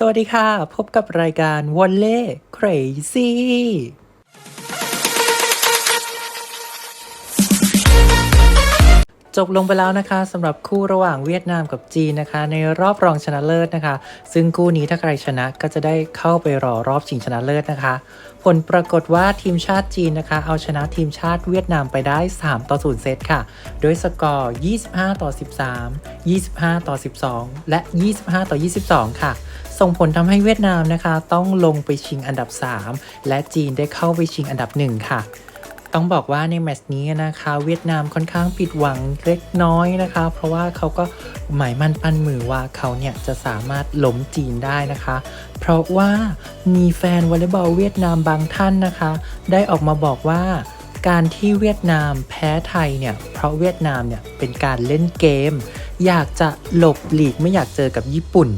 สวัสดีค่ะ พบกับรายการวอลเล่ Crazy จบลงไปแล้วนะคะสำหรับคู่ระหว่างเวียดนามกับจีนนะคะ ในรอบรองชนะเลิศนะคะ ซึ่งคู่นี้ถ้าใครชนะก็จะได้เข้าไปรอรอบชิงชนะเลิศนะคะ ผลปรากฏว่าทีมชาติจีนนะคะ เอาชนะทีมชาติเวียดนามไปได้ 3 ต่อ 0 เซตค่ะ โดยสกอร์ 25 ต่อ 13 25 ต่อ 12 และ 25 ต่อ 22 ค่ะ ส่งผลทำให้เวียดนามนะคะ ต้องลงไปชิงอันดับ 3 และจีนได้เข้าไปชิงอันดับ 1 ค่ะ ต้องบอกว่าในแมตช์นี้นะคะ เวียดนามค่อนข้างผิดหวังเล็กน้อยนะคะ เพราะว่าเขาก็หมายมั่นปั้นมือว่าเขาเนี่ยจะสามารถล้มจีนได้นะคะ เพราะว่ามีแฟนวอลเลย์บอลเวียดนามบางท่านนะคะ ได้ออกมาบอกว่าการที่เวียดนามแพ้ไทยเนี่ย เพราะเวียดนามเนี่ยเป็นการเล่นเกม อยากจะหลบหลีกไม่อยากเจอกับญี่ปุ่น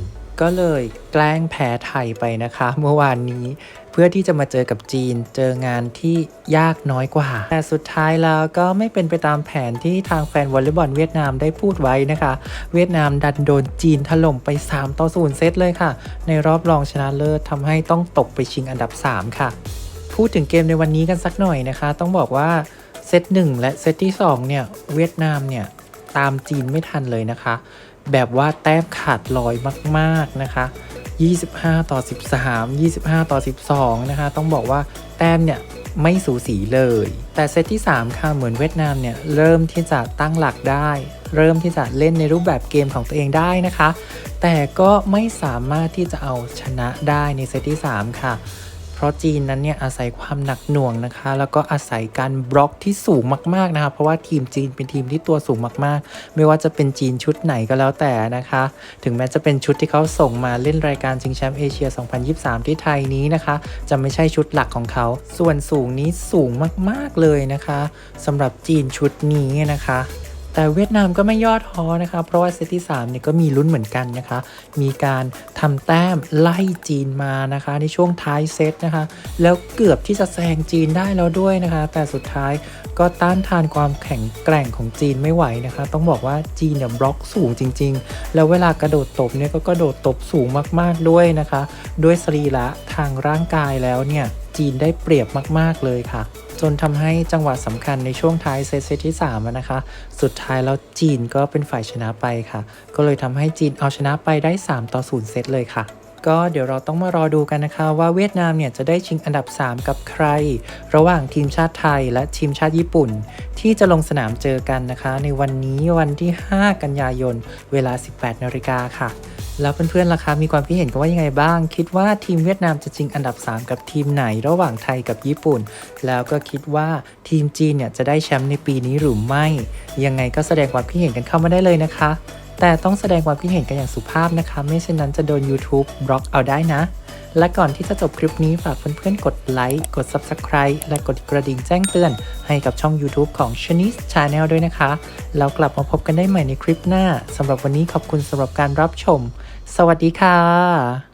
ก็เลยแกล้งแพ้ไทยไปนะคะ เมื่อวานนี้เพื่อที่จะมาเจอกับจีน เจองานที่ยากน้อยกว่า แต่สุดท้ายแล้วก็ไม่เป็นไปตามแผนที่ทางแฟนวอลเลย์บอลเวียดนามได้พูดไว้นะคะ เวียดนามดันโดนจีนถล่มไป 3 ต่อ0เซตเลยค่ะ ในรอบรองชนะเลิศทำให้ต้องตกไปชิงอันดับ 3 ค่ะ พูดถึงเกมในวันนี้กันสักหน่อยนะคะ ต้องบอกว่าเซต1และเซตที่2เนี่ยเวียดนามเนี่ยตามจีนไม่ทันเลยนะคะ แบบว่าแต้มขาดลอยมาก ๆ นะคะ 25 ต่อ 13 25 ต่อ 12 นะคะ ต้องบอกว่าแต้มเนี่ยไม่สูสีเลย แต่เซตที่ 3 ค่ะเหมือนเวียดนามเนี่ยเริ่มที่จะตั้งหลักได้ เริ่มที่จะเล่นในรูปแบบเกมของตัวเองได้นะคะ แต่ก็ไม่สามารถที่จะเอาชนะได้ในเซตที่ 3 ค่ะ เพราะจีนนั้นเนี่ยอาศัยความหนักหน่วงนะคะ แล้วก็อาศัยการบล็อกที่สูงมากๆนะคะ เพราะว่าทีมจีนเป็นทีมที่ตัวสูงมากๆ ไม่ว่าจะเป็นจีนชุดไหนก็แล้วแต่นะคะ ถึงแม้จะเป็นชุดที่เขาส่งมาเล่นรายการชิงแชมป์เอเชีย 2023 ที่ไทยนี้นะคะ จะไม่ใช่ชุดหลักของเขา ส่วนสูงนี้สูงมากๆเลยนะคะสำหรับจีนชุดนี้นะคะ แต่เวียดนามก็ไม่ย่อท้อนะคะเพราะว่าเซตที่3เนี่ยก็มีลุ้นเหมือนกันนะคะ มีการทำแต้มไล่จีนมานะคะ ในช่วงท้ายเซตนะคะ แล้วเกือบที่จะแซงจีนได้แล้วด้วยนะคะ แต่สุดท้ายก็ต้านทานความแข็งแกร่งของจีนไม่ไหวนะคะ ต้องบอกว่าจีนเนี่ยบล็อกสูงจริง ๆ แล้วเวลากระโดดตบเนี่ยก็กระโดดตบสูงมากๆด้วยนะคะ ด้วยสรีระทางร่างกายแล้วเนี่ย จีนได้เปรียบมาก ๆ เลยค่ะ จนทำให้จังหวะสำคัญในช่วงท้ายเซตเซตที่3นะคะ สุดท้ายแล้วจีนก็เป็นฝ่ายชนะไปค่ะ ก็เลยทำให้จีนเอาชนะไปได้ 3 ต่อ 0 เซตเลยค่ะก็เดี๋ยวเราต้องมารอดูกันนะคะ ว่าเวียดนามเนี่ยจะได้ชิงอันดับ 3 กับใคร ระหว่างทีมชาติไทยและทีมชาติญี่ปุ่น ที่จะลงสนามเจอกันนะคะ ในวันนี้วันที่ 5 กันยายน เวลา 18นาฬิกาค่ะ แล้วเพื่อนๆล่ะคะมีความคิดเห็นกันว่ายังไงบ้าง คิดว่าทีมเวียดนามจะชิงอันดับ 3 กับทีมไหนระหว่างไทยกับญี่ปุ่น แล้วก็คิดว่าทีมจีนเนี่ยจะได้แชมป์ในปีนี้หรือไม่ ยังไงก็แสดงความคิดเห็นกันเข้ามาได้เลยนะคะ แต่ต้องแสดงความคิดเห็นกันอย่างสุภาพนะคะ ไม่เช่นนั้นจะโดน YouTube บล็อกเอาได้นะ และก่อนที่จะจบคลิปนี้ฝากเพื่อนๆกดไลค์กด Subscribe และกดกระดิ่งแจ้งเตือน ให้กับช่อง YouTube ของ c h a n e s e Channel ด้วยนะคะ แล้วกลับมาพบกันได้ใหม่ในคลิปหน้าสำหรับวันนี้ขอบคุณสำหรับการรับชม สวัสดีค่ะ